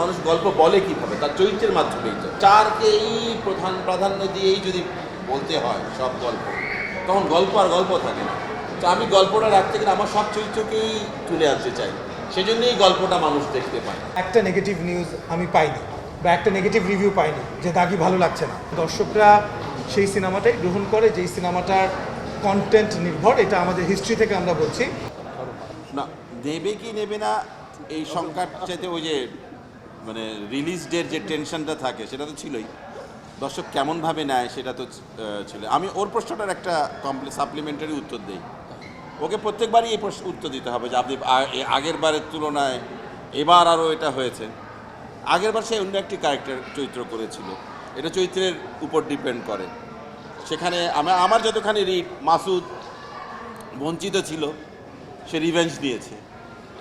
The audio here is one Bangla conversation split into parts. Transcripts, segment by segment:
মানুষ গল্প বলে কীভাবে? তার চরিত্রের মাধ্যমেই তো চারকেই প্রধান প্রাধান্য দিয়েই যদি বলতে হয় সব গল্প তখন গল্প আর গল্প থাকে না। তো আমি গল্পটা রাখতে গেলে আমার সব চরিত্রকেই তুলে আনতে চাই। সেজন্যই গল্পটা মানুষ দেখতে পায়। একটা নেগেটিভ নিউজ আমি পাইনি বা একটা নেগেটিভ রিভিউ পাইনি যে দাগি ভালো লাগছে না। দর্শকরা সেই সিনেমাটাই গ্রহণ করে যেই সিনেমাটার কন্টেন্ট নির্ভর এটা আমাদের হিস্ট্রি থেকে আমরা বলছি। না নেবে কি নেবে না এই সংখ্যার চাইতে ওই যে মানে রিলিজ ডের যে টেনশনটা থাকে, সেটা তো ছিলই। দর্শক কেমনভাবে নেয় সেটা তো ছিল। আমি ওর প্রশ্নটার একটা কমপ্লি সাপ্লিমেন্টারি উত্তর দিই। ওকে প্রত্যেকবারই এই প্রশ্ন, উত্তর দিতে হবে যে আপনি আগের বারের তুলনায় এবার আরও এটা হয়েছে। আগের বার সে অন্য একটি ক্যারেক্টার চরিত্র করেছিল। এটা চরিত্রের উপর ডিপেন্ড করে। সেখানে আমার আমার যতখানি রিড মাসুদ বঞ্চিত ছিল, সে রিভেঞ্জ নিয়েছে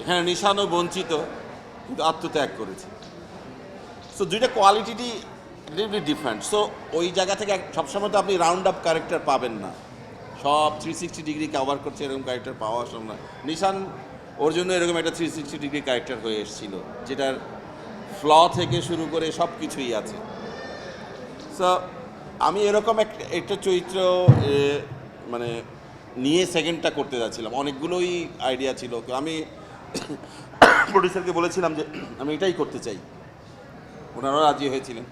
এখানে নিশানও বঞ্চিত, কিন্তু আত্মত্যাগ করেছে। সো দুইটা কোয়ালিটিটি লিটলি ডিফারেন্ট সো ওই জায়গা থেকে সবসময় তো আপনি রাউন্ড আপ ক্যারেক্টার পাবেন না। সব থ্রি সিক্সটি ডিগ্রি কভার করছে, এরকম ক্যারেক্টার পাওয়া সম্ভব না। নিশান, ওর জন্য এরকম একটা থ্রি সিক্সটি ডিগ্রি ক্যারেক্টার হয়ে এসেছিল, যেটার ফ্ল থেকে শুরু করে সব কিছুই আছে। সো আমি এরকম একটা চরিত্র মানে নিয়ে সেকেন্ডটা করতে যাচ্ছিলাম। অনেকগুলোই আইডিয়া ছিল। আমি প্রডিউসারকে বলেছিলাম যে, আমি এটাই করতে চাই। ওনারাও রাজি হয়েছিলেন।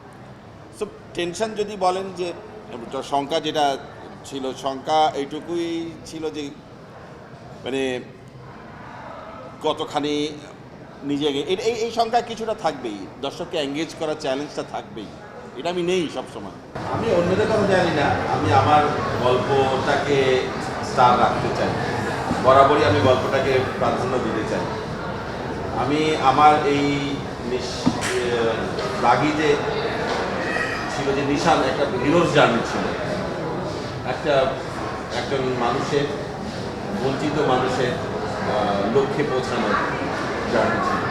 সো টেনশন যদি বলেন যে, শঙ্কা যেটা ছিল, শঙ্কা এইটুকুই ছিল যে মানে কতখানি নিজেকে এই এই সংখ্যা কিছুটা থাকবেই। দর্শককে এঙ্গেজ করার চ্যালেঞ্জটা থাকবেই। এটা আমি নেই সবসময়। আমি অন্যদের কথা জানি না। আমি আমার গল্পটাকে স্টার রাখতে চাই। বরাবরই আমি গল্পটাকে প্রাধান্য দিতে চাই। আমি আমার এই দাগি যে ছিল যে নিশান একটা হিরোর জার্নি ছিল। একটা, একজন মানুষের, বঞ্চিত মানুষের লক্ষ্যে পৌঁছানোর জার্নি ছিল।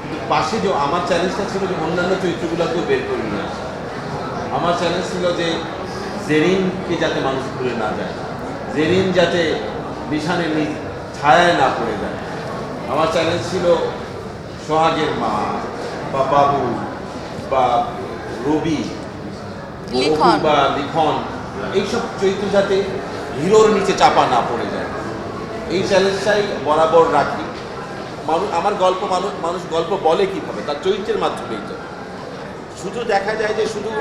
কিন্তু পাশে যে আমার চ্যালেঞ্জটা ছিল যে অন্যান্য চরিত্রগুলোকেও বের করে নিয়ে আমার চ্যালেঞ্জ ছিল যে জেরিনকে যাতে মানুষ ভুলে না যায়। জেরিন যাতে নিশানের নিজ ছায়ায় না পড়ে যায়। আমার চ্যালেঞ্জ ছিল সোহাগের মা বা বাবু বা রবি লিখন। বা লিখন এইসব চরিত্র যাতে হিরোর নিচে চাপা না পড়ে যায়। এই চ্যালেঞ্জটাই বরাবর রাখি। মানুষ আমার গল্প মানুষ মানুষ গল্প বলে কীভাবে? তার চরিত্রের মাধ্যমেই তো। শুধু দেখা যায় যে শুধু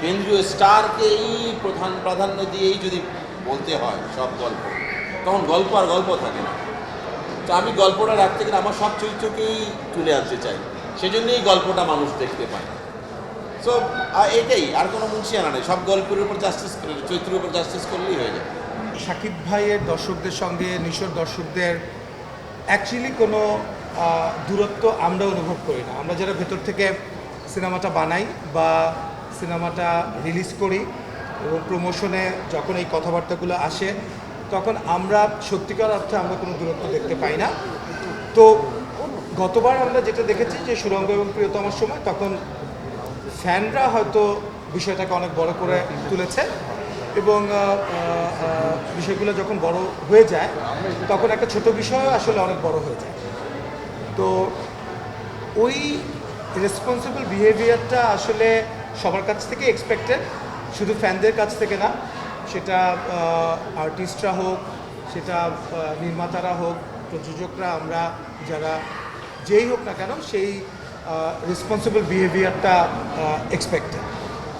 কেন্দ্রীয় স্টারকেই প্রধান প্রাধান্য দিয়েই যদি বলতে হয় সব গল্প তখন গল্প আর গল্প থাকে না। তো আমি গল্পটা রাখতে গেলে আমার সব চরিত্রকেই তুলে আনতে চাই। সেজন্যই গল্পটা মানুষ দেখতে পায়। সো এটাই, আর কোনো মুন্সিয়ানা নেই। সব গল্পের উপর জাস্টিস চরিত্রের উপর জাস্টিস করলেই হয়ে যায়। শাকিব ভাইয়ের দর্শকদের সঙ্গে, নিশোর দর্শকদের অ্যাকচুয়ালি কোনো দূরত্ব আমরা অনুভব করি না। আমরা যারা ভেতর থেকে সিনেমাটা বানাই বা সিনেমাটা রিলিজ করি এবং প্রমোশনে যখন এই কথাবার্তাগুলো আসে, তখন আমরা সত্যিকার অর্থে আমরা কোনো দূরত্ব দেখতে পাই না। তো গতবার আমরা যেটা দেখেছি যে সুরঙ্গ এবং প্রিয়তমার সময়, তখন ফ্যানরা হয়তো বিষয়টাকে অনেক বড় করে তুলেছে এবং বিষয়গুলো যখন বড় হয়ে যায়, তখন একটা ছোট বিষয় আসলে অনেক বড় হয়ে যায়। তো ওই রেসপন্সিবল বিহেভিয়ারটা আসলে সবার কাছ থেকে এক্সপেক্টেড শুধু ফ্যানদের কাছ থেকে না, সেটা আর্টিস্টরা হোক, সেটা নির্মাতারা হোক, প্রযোজকরা, আমরা, যারা যেই হোক না কেন, সেই রেসপন্সিবল বিহেভিয়ারটা এক্সপেক্টেড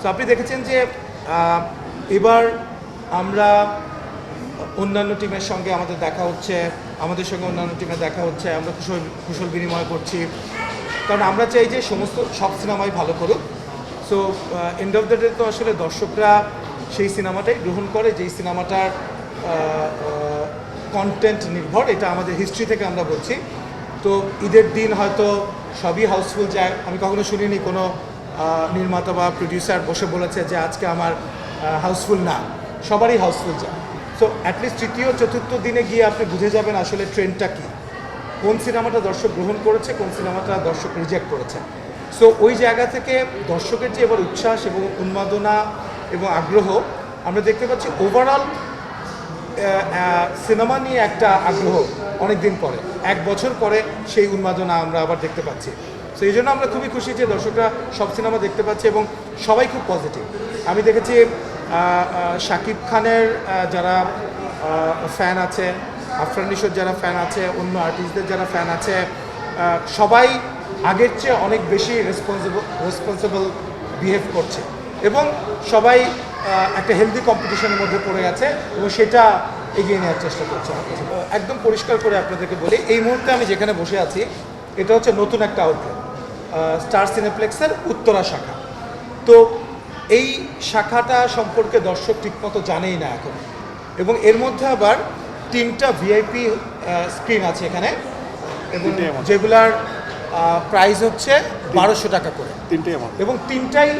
তো আপনি দেখেছেন যে এবার আমরা অন্যান্য টিমের সঙ্গে আমাদের দেখা হচ্ছে, আমাদের সঙ্গে অন্যান্য টিমে দেখা হচ্ছে, আমরা কুশল কুশল বিনিময় করছি। কারণ আমরা চাই যে সমস্ত, সব সিনেমাই ভালো করুক। So end of the day তো আসলে দর্শকরা সেই সিনেমাটাই গ্রহণ করে, যেই সিনেমাটার কন্টেন্ট নির্ভর, এটা আমাদের হিস্ট্রি থেকে আমরা বলছি। তো ঈদের দিন হয়তো সবই হাউসফুল যায় আমি কখনো শুনিনি, কোনো নির্মাতা বা প্রডিউসার বসে বলেছে যে আজকে আমার হাউসফুল না। সবারই হাউসফুল যায় সো অ্যাটলিস্ট তৃতীয়, চতুর্থ দিনে গিয়ে আপনি বুঝে যাবেন আসলে ট্রেন্ডটা কী। কোন সিনেমাটা দর্শক গ্রহণ করেছে, কোন সিনেমাটা দর্শক রিজেক্ট করেছে। সো ওই জায়গা থেকে দর্শকের যে এবার উচ্ছ্বাস এবং উন্মাদনা এবং আগ্রহ, আমরা দেখতে পাচ্ছি ওভারঅল সিনেমা নিয়ে একটা আগ্রহ অনেক দিন পরে। এক বছর পরে সেই উন্মাদনা আমরা আবার দেখতে পাচ্ছি। তো এই জন্য আমরা খুবই খুশি যে দর্শকরা সব সিনেমা দেখতে পাচ্ছে এবং সবাই খুব পজিটিভ আমি দেখেছি শাকিব খানের যারা ফ্যান আছে, আফরান নিশোর যারা ফ্যান আছে, অন্য আর্টিস্টদের যারা ফ্যান আছে সবাই আগের চেয়ে অনেক বেশি রেসপন্সিবল রেসপন্সিবল বিহেভ করছে। এবং সবাই একটা হেলদি কম্পিটিশনের মধ্যে পড়ে গেছে এবং সেটা এগিয়ে নেওয়ার চেষ্টা করছে একদম পরিষ্কার করে আপনাদেরকে বলি এই মুহূর্তে আমি যেখানে বসে আছি এটা হচ্ছে নতুন একটা আউটলেট স্টার সিনেপ্লেক্সের উত্তরা শাখা। তো এই শাখাটা সম্পর্কে দর্শক ঠিকমতো জানেই না এখন। এবং এর মধ্যে আবার তিনটা ভিআইপি স্ক্রিন আছে এখানে। এবং যেগুলার প্রাইস হচ্ছে বারোশো টাকা করে। তিনটেই এবং তিনটাই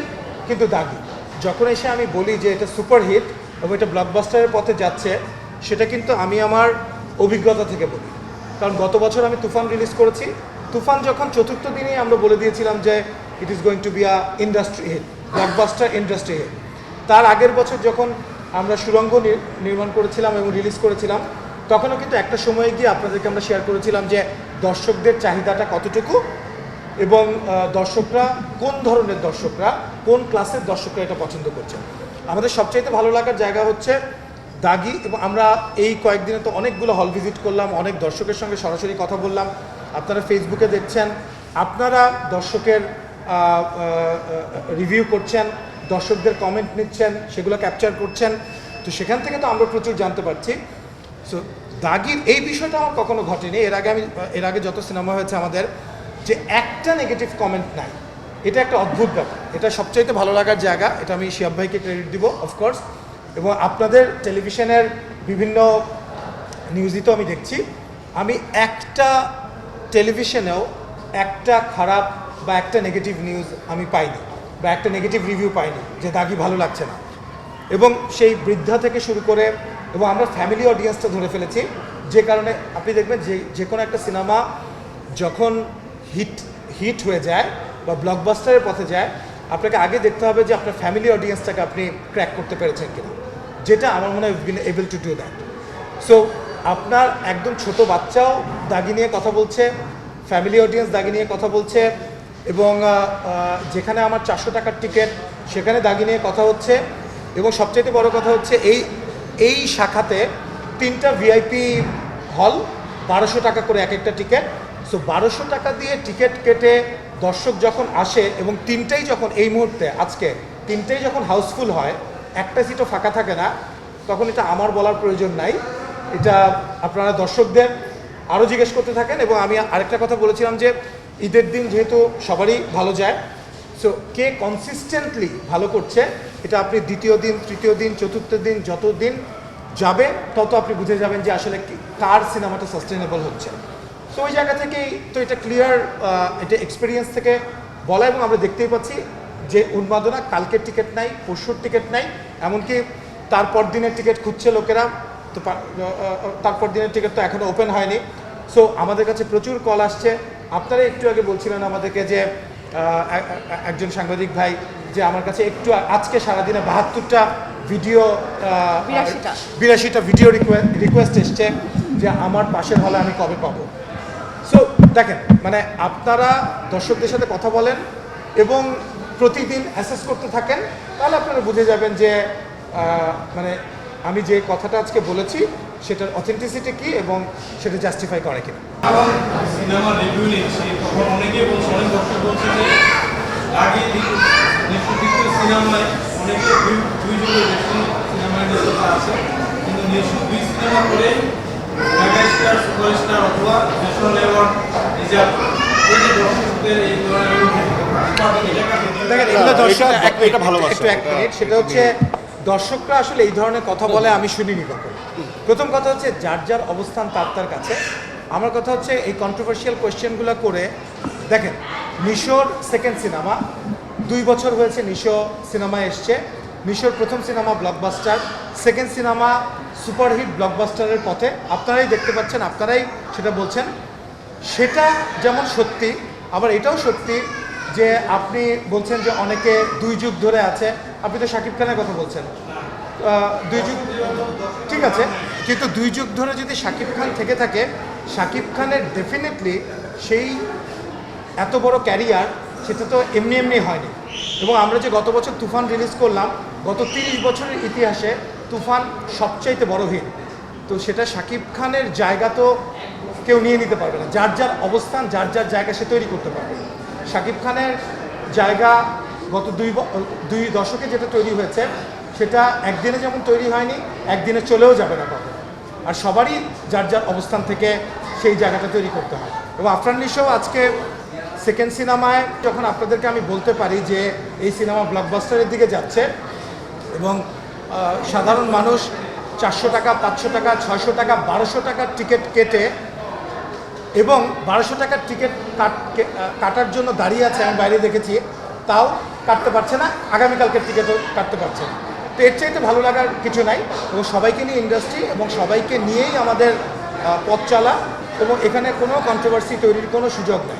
কিন্তু দাগি। যখন এসে আমি বলি যে এটা সুপার হিট এবং এটা ব্লকবাস্টারের পথে যাচ্ছে, সেটা কিন্তু আমি আমার অভিজ্ঞতা থেকে বলি। কারণ গত বছর আমি তুফান রিলিজ করেছি। তুফান যখন চতুর্থ দিনেই আমরা বলে দিয়েছিলাম যে it is going to be a industry hit blockbuster industry hit তার আগের বছর যখন আমরা সুরঙ্গ নির- নির্মাণ করেছিলাম এবং রিলিজ করেছিলাম, তখনও কিন্তু একটা সময়ে গিয়ে আপনাদেরকে আমরা শেয়ার করেছিলাম যে দর্শকদের চাহিদাটা কতটুকু এবং দর্শকরা কোন ধরনের দর্শকরা, কোন ক্লাসের দর্শকরা এটা পছন্দ করছে আমাদের সবচাইতে ভালো লাগার জায়গা হচ্ছে দাগি এবং আমরা এই কয়েকদিনে তো অনেকগুলো হল ভিজিট করলাম, অনেক দর্শকের সঙ্গে সরাসরি কথা বললাম। আপনারা ফেসবুকে দেখছেন, আপনারা দর্শকের রিভিউ করছেন, দর্শকদের কমেন্ট নিচ্ছেন, সেগুলো ক্যাপচার করছেন। তো সেখান থেকে তো আমরা প্রচুর জানতে পারছি। সো দাগির এই বিষয়টা আমার কখনো ঘটেনি। এর আগে আমি, এর আগে যত সিনেমা হয়েছে আমাদের যে একটা নেগেটিভ কমেন্ট নাই। এটা একটা অদ্ভুত ব্যাপার। এটা সবচাইতে ভালো লাগার জায়গা, এটা আমি শিয়াব ভাইকে ক্রেডিট দিব অফকোর্স এবং আপনাদের টেলিভিশনের বিভিন্ন নিউজই তো আমি দেখছি। আমি একটা টেলিভিশনেও একটা খারাপ বা একটা নেগেটিভ নিউজ আমি পাইনি বা একটা নেগেটিভ রিভিউ পাইনি, যে দাগি ভালো লাগছে না। এবং সেই বৃদ্ধা থেকে শুরু করে এবং আমরা ফ্যামিলি অডিয়েন্সটা ধরে ফেলেছি, যে কারণে আপনি দেখবেন যে যে কোনো একটা সিনেমা যখন হিট হিট হয়ে যায় বা ব্লকবাস্টারের পথে যায়, আপনাকে আগে দেখতে হবে যে আপনার ফ্যামিলি অডিয়েন্সটাকে আপনি ক্র্যাক করতে পেরেছেন কিনা। যেটা আমার মনে হয় been able to do that so আপনার একদম ছোট বাচ্চাও দাগি নিয়ে কথা বলছে ফ্যামিলি অডিয়েন্স দাগি নিয়ে কথা বলছে এবং যেখানে আমার চারশো টাকার টিকিট সেখানে দাগি নিয়ে কথা হচ্ছে এবং সবচেয়ে বড় কথা হচ্ছে এই এই শাখাতে তিনটা ভিআইপি হল বারোশো টাকা করে এক একটা টিকিট সো বারোশো টাকা দিয়ে টিকিট কেটে দর্শক যখন আসে এবং তিনটেই যখন এই মুহূর্তে, আজকে তিনটেই যখন হাউসফুল হয়, একটা সিটও ফাঁকা থাকে না, তখন এটা আমার বলার প্রয়োজন নাই। এটা আপনারা দর্শকদের আরও জিজ্ঞেস করতে থাকেন এবং আমি আরেকটা কথা বলেছিলাম যে, ঈদের দিন যেহেতু সবারই ভালো যায় সো কে কনসিস্টেন্টলি ভালো করছে, এটা আপনি দ্বিতীয় দিন, তৃতীয় দিন, চতুর্থ দিন, যত দিন যাবে, তত আপনি বুঝে যাবেন যে আসলে কার সিনেমাটা সাস্টেনেবল হচ্ছে। তো ওই জায়গা থেকেই তো এটা ক্লিয়ার এটা এক্সপিরিয়েন্স থেকে বলা এবং আমরা দেখতেই পাচ্ছি যে উন্মাদনা কালকের টিকিট নাই পরশুর টিকিট নাই এমনকি তারপর দিনের টিকিট খুঁজছে লোকেরা তো তারপর দিনের টিকিট তো এখনও ওপেন হয়নি। সো আমাদের কাছে প্রচুর কল আসছে। আপনারা একটু আগে বলছিলেন আমাদেরকে যে একজন সাংবাদিক ভাই যে আমার কাছে একটু আজকে সারাদিনে বাহাত্তরটা ভিডিও বিরাশিটা। ভিডিও রিকোয়েস্ট রিকোয়েস্ট এসছে যে আমার পাশের হলে আমি কবে পাবো। দেখেন মানে আপনারা দর্শকদের সাথে কথা বলেন এবং প্রতিদিন অ্যাসেস করতে থাকেন, তাহলে আপনারা বুঝে যাবেন যে মানে আমি যে কথাটা আজকে বলেছি, সেটার অথেন্টিসিটি কী এবং সেটা জাস্টিফাই করে কিনা। সিনেমা রিভিউ তখন বলছে, অনেক দর্শক বলছে যে, আগে সিনেমায় অনেকে দুই আছে, কিন্তু দুই সিনেমা করে মেগাস্টার সুপারস্টার অথবা ন্যাশনাল অ্যাওয়ার্ড রিজার্ভ এই যে দর্শকদের এই ধরনের সেটা হচ্ছে দর্শকরা আসলে এই ধরনের কথা বলে আমি শুনিনি কখনো প্রথম কথা হচ্ছে যার যার অবস্থান তার তার কাছে। আমার কথা হচ্ছে এই কন্ট্রোভার্সিয়াল কোয়েশ্চেনগুলো করে দেখেন নিশোর সেকেন্ড সিনেমা দুই বছর হয়েছে নিশো সিনেমা এসছে। নিশোর প্রথম cinema blockbuster second cinema superhit ব্লকবাস্টারের পথে। আপনারাই দেখতে পাচ্ছেন, আপনারাই সেটা বলছেন। সেটা যেমন সত্যি, আবার এটাও সত্যি যে আপনি বলছেন যে অনেকে দুই যুগ ধরে আছে। আপনি তো শাকিব খানের কথা বলছেন। দুই যুগ ঠিক আছে, কিন্তু দুই যুগ ধরে যদি শাকিব খান থেকে থাকে, শাকিব খানের ডেফিনেটলি সেই এত বড় ক্যারিয়ার সেটা তো এমনি এমনি হয়নি। এবং আমরা যে গত বছর তুফান রিলিজ করলাম গত তিরিশ বছরের ইতিহাসে তুফান সবচাইতে বড় হিট। তো সেটা শাকিব খানের জায়গা তো কেউ নিয়ে নিতে পারবে না। যার যার অবস্থান, যার যার জায়গা সে তৈরি করতে পারবে। শাকিব খানের জায়গা গত দুই দুই দশকে যেটা তৈরি হয়েছে, সেটা একদিনে যেমন তৈরি হয়নি, একদিনে চলেও যাবে না কখনো। আর সবারই যার যার অবস্থান থেকে সেই জায়গাটা তৈরি করতে হয়। এবং আফরান নিশো আজকে সেকেন্ড সিনেমায় যখন আপনাদেরকে আমি বলতে পারি যে এই সিনেমা ব্লকবাস্টারের দিকে যাচ্ছে এবং সাধারণ মানুষ চারশো টাকা, পাঁচশো টাকা, ছয়শো টাকা, বারোশো টাকার টিকিট কেটে এবং বারোশো টাকার টিকিট কাট কাটার জন্য দাঁড়িয়ে আছে, আমি বাইরে দেখেছি, তাও কাটতে পারছে না, আগামীকালকের টিকিটও কাটতে পারছে না। তো এর চাইতে ভালো লাগার কিছু নাই, এবং সবাইকে নিয়ে ইন্ডাস্ট্রি এবং সবাইকে নিয়েই আমাদের পথ চলা, এবং এখানে কোনো কন্ট্রোভার্সি তৈরির কোনো সুযোগ নেই।